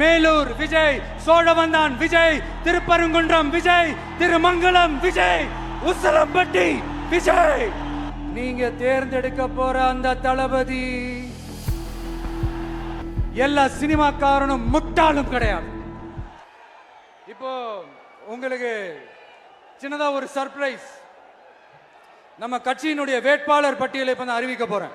மேலூர் விஜய் சோழவந்தான் விஜய் திருப்பரங்குன்றம் விஜய் திருமங்கலம் விஜய் உசலம்பட்டி விஜய். நீங்க தேர்ந்தெடுக்க போற அந்த தளபதி எல்லா சினிமாக்காரனும் முட்டாளும் கிடையாது. இப்போ உங்களுக்கு சின்னதா ஒரு சர்ப்ரைஸ் நம்ம கட்சியினுடைய வேட்பாளர் பட்டியலை இப்ப நான் அறிவிக்க போறேன்.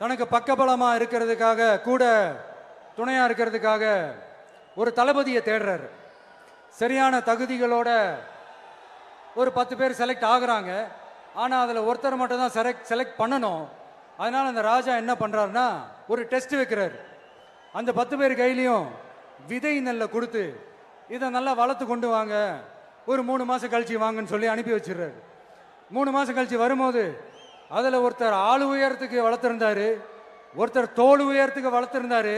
தனக்கு பக்கபலமாக இருக்கிறதுக்காக கூட துணையாக இருக்கிறதுக்காக ஒரு தளபதியை தேடுறாரு. சரியான தகுதிகளோட ஒரு பத்து பேர் செலக்ட் ஆகுறாங்க. ஆனால் அதில் ஒருத்தர் மட்டும் தான் செலக்ட் செலக்ட் பண்ணணும். அதனால் அந்த ராஜா என்ன பண்ணுறாருன்னா ஒரு டெஸ்ட் வைக்கிறாரு. அந்த பத்து பேர் கையிலையும் விதை நெல்லை கொடுத்து இதை நல்லா வளர்த்து கொண்டு வாங்க. ஒரு மூணு மாதம் கழிச்சு வாங்கன்னு சொல்லி அனுப்பி வச்சிடுறாரு. மூணு மாதம் கழிச்சு வரும்போது அதில் ஒருத்தர் ஆள் உயரத்துக்கு வளர்த்துருந்தாரு ஒருத்தர் தோல் உயரத்துக்கு வளர்த்துருந்தாரு.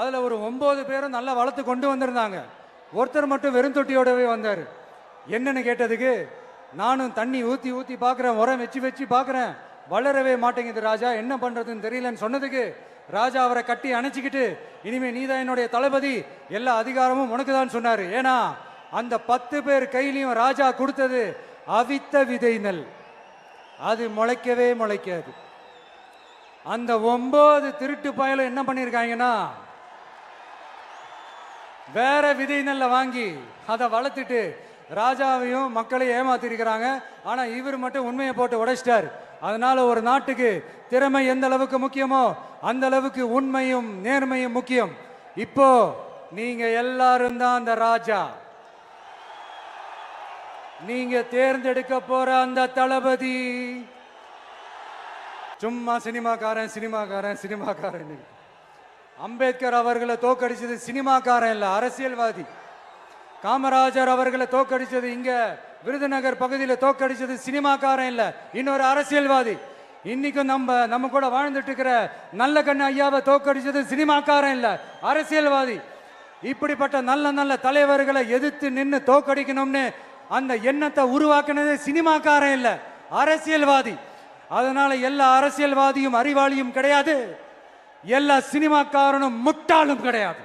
அதில் ஒரு ஒம்பது பேரும் நல்லா வளர்த்து கொண்டு வந்திருந்தாங்க. ஒருத்தர் மட்டும் வெறும் தொட்டியோடவே வந்தார். என்னன்னு கேட்டதுக்கு நானும் தண்ணி ஊற்றி ஊற்றி பார்க்குறேன் உரம் வச்சு வச்சு பார்க்குறேன் வளரவே மாட்டேங்குது ராஜா. என்ன பண்ணுறதுன்னு தெரியலன்னு சொன்னதுக்கு ராஜா அவரை கட்டி அணைச்சிக்கிட்டு இனிமேல் நீ தான் என்னுடைய தளபதி. எல்லா அதிகாரமும் உனக்கு தான் சொன்னார். ஏன்னா அந்த பத்து பேர் கையிலையும் ராஜா கொடுத்தது அவித்த விதை நெல் அது முளைக்கவே முளைக்காது. அந்த ஒன்பது திருட்டு பயலும் என்ன பண்ணியிருக்காங்கன்னா வேற விதை நல்ல வாங்கி அதை வளர்த்துட்டு ராஜாவையும் மக்களையும் ஏமாத்திருக்கிறாங்க. ஆனா இவர் மட்டும் உண்மையை போட்டு உடைச்சிட்டார். அதனால ஒரு நாட்டுக்கு திறமை எந்த அளவுக்கு முக்கியமோ அந்த அளவுக்கு உண்மையும் நேர்மையும் முக்கியம். இப்போ நீங்க எல்லாரும் தான் அந்த ராஜா. நீங்க தேர்ந்தெடுக்க போற அந்த தளபதி. சும்மா சினிமாக்காரன் சினிமாக்காரன் சினிமாக்காரன். அம்பேத்கர் அவர்களை தோக்கடிச்சது சினிமாக்காரன் இல்ல அரசியல்வாதி. காமராஜர் அவர்களை தோக்கடிச்சது இங்க விருதுநகர் பகுதியில் தோக்கடிச்சது சினிமாக்காரன் இல்ல இன்னொரு அரசியல்வாதி. இன்னைக்கும் நம்ம நம்ம கூட வாழ்ந்துட்டு இருக்கிற நல்ல கண்ணு ஐயாவை தோக்கடிச்சது சினிமாக்காரன் இல்ல அரசியல்வாதி. இப்படிப்பட்ட நல்ல நல்ல தலைவர்களை எதிர்த்து நின்று தோக்கடிக்கணும்னு அந்த எண்ணத்தை உருவாக்குனது சினிமாக்காரன் இல்ல அரசியல்வாதி. அதனால எல்லா அரசியல்வாதியும் அறிவாளியும் கிடையாது. எல்லா சினிமாக்காரனும் முட்டாளும் கிடையாது.